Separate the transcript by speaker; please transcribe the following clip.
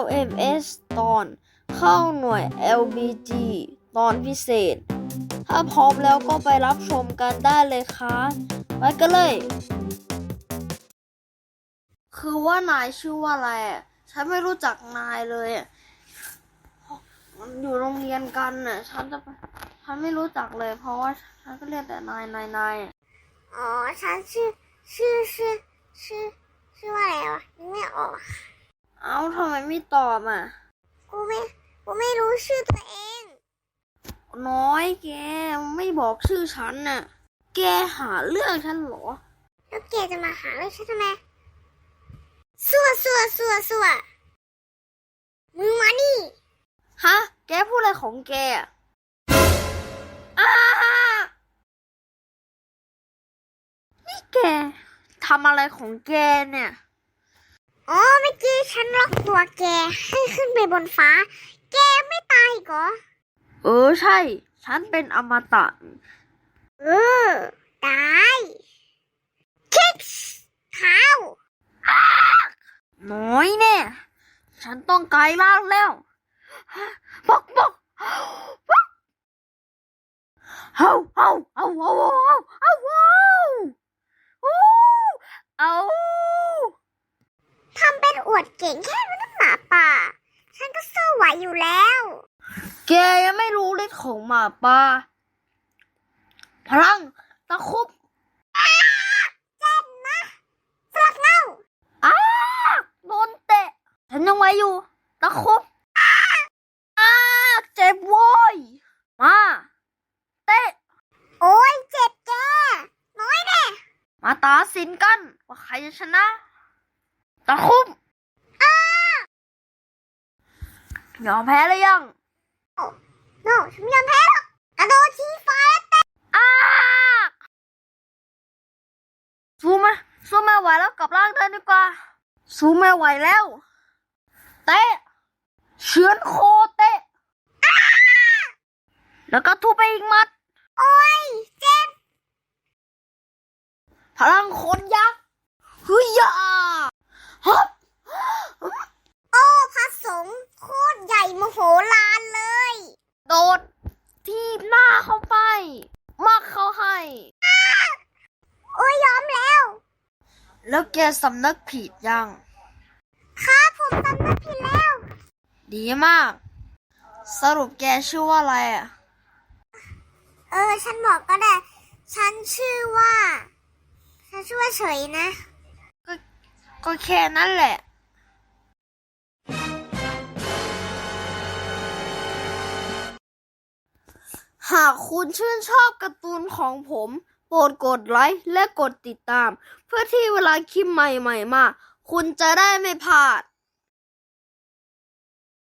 Speaker 1: LMS ตอน เข้าหน่วย LBG ตอนพิเศษ ถ้าพร้อมแล้วก็ไปรับชมกันได้เลยค่ะไปกันเลย คือว่านายชื่อว่าอะไรอะฉันไม่รู้จักนายเลยอะมันอยู่โรงเรียนกันน่ะฉันจะฉันไม่รู้จักเลย เพราะว่าฉันก็เรียกแต่นายนายนายอะ
Speaker 2: อ๋อฉันชื่อชื่อชื่อชื่อชื่อว่าอะไรวะไม่ออก
Speaker 1: เอ้าทำไมไม่ตอบอะ
Speaker 2: กูไม่ กูไม่รู้ชื่อตัวเอง
Speaker 1: น้อยแกไม่บอกชื่อฉันน่ะ แกหาเรื่องฉันเหรอ
Speaker 2: แล้วแกจะมาหาเรื่องฉันทำไมสัวสัวสัวสัวมึงมานี่
Speaker 1: ฮะ แกพูดอะไรของแกอะอ้านี่แกทำอะไรของแกเนี่ย
Speaker 2: อ๋อเมื่อกี้ฉันล็อกตัวแกให้ขึ้นไปบนฟ้า แกไม่ตายอีกเหรอ
Speaker 1: เออใช่ ฉันเป็นอมตะ
Speaker 2: เออ ตายคิกเท้า
Speaker 1: น้อยแน่ฉันต้องกลายร่างแล้วบอกบอกเฮาเฮาเอาเอาเอาเอาเอาเอา
Speaker 2: ทำเป็นอ วดเก่งแค่มนุษย์หมาป่า ฉันก็สู้ไหวอยู่แล้ว
Speaker 1: แกยังไม่รู้ฤทธิ์ของหมาป่า พลังตะคุบ
Speaker 2: เจ็บนะสลักเน่า
Speaker 1: อ้าโดนเตะ ฉันยังไหวอยู่ ตะคุบอ้าเจ็บโว้ย มาเตะ
Speaker 2: โอ้ยเจ็บแก น้อยแน่
Speaker 1: มาตาสินกัน ว่าใครจะชนะ ตะคุบ ยอมแพ้หรือยัง
Speaker 2: โน่ฉันไม่ยอมแพ้หรอกกระโดดชี้ฟ้าแล้วเตะ
Speaker 1: อ้าสู้ไหมสู้ไม่ไหวแล้วกลับร่างเดินดีกว่า สู้ไม่ไหวแล้ว เตะเฉือนโคเตะ แล้วก็ทุบไปอีกหมัด
Speaker 2: โอ้ยเจ็บ
Speaker 1: พลังคนยักษ์เฮ้ยยาฮับ
Speaker 2: โอ้พระสงฆ์โคตรใหญ่โมโหลานเลย
Speaker 1: โดดทีบหน้าเข้าไป มักเขาให้
Speaker 2: โอ้ยยอมแล้ว
Speaker 1: แล้วแกสำนึกผิดยัง
Speaker 2: ครับผมทำได้ผิดแล้ว
Speaker 1: ดีมาก สรุปแกชื่อว่าอะไรอะ
Speaker 2: เออ ฉันบอกก็ได้ ฉันชื่อว่า ฉันชื่อว่าเฉยนะ
Speaker 1: ก็ก็แค่นั้นแหละ หากคุณชื่นชอบการ์ตูนของผม โปรดกดไลค์และกดติดตาม เพื่อที่เวลาคลิปใหม่ๆมา คุณจะได้ไม่พลาด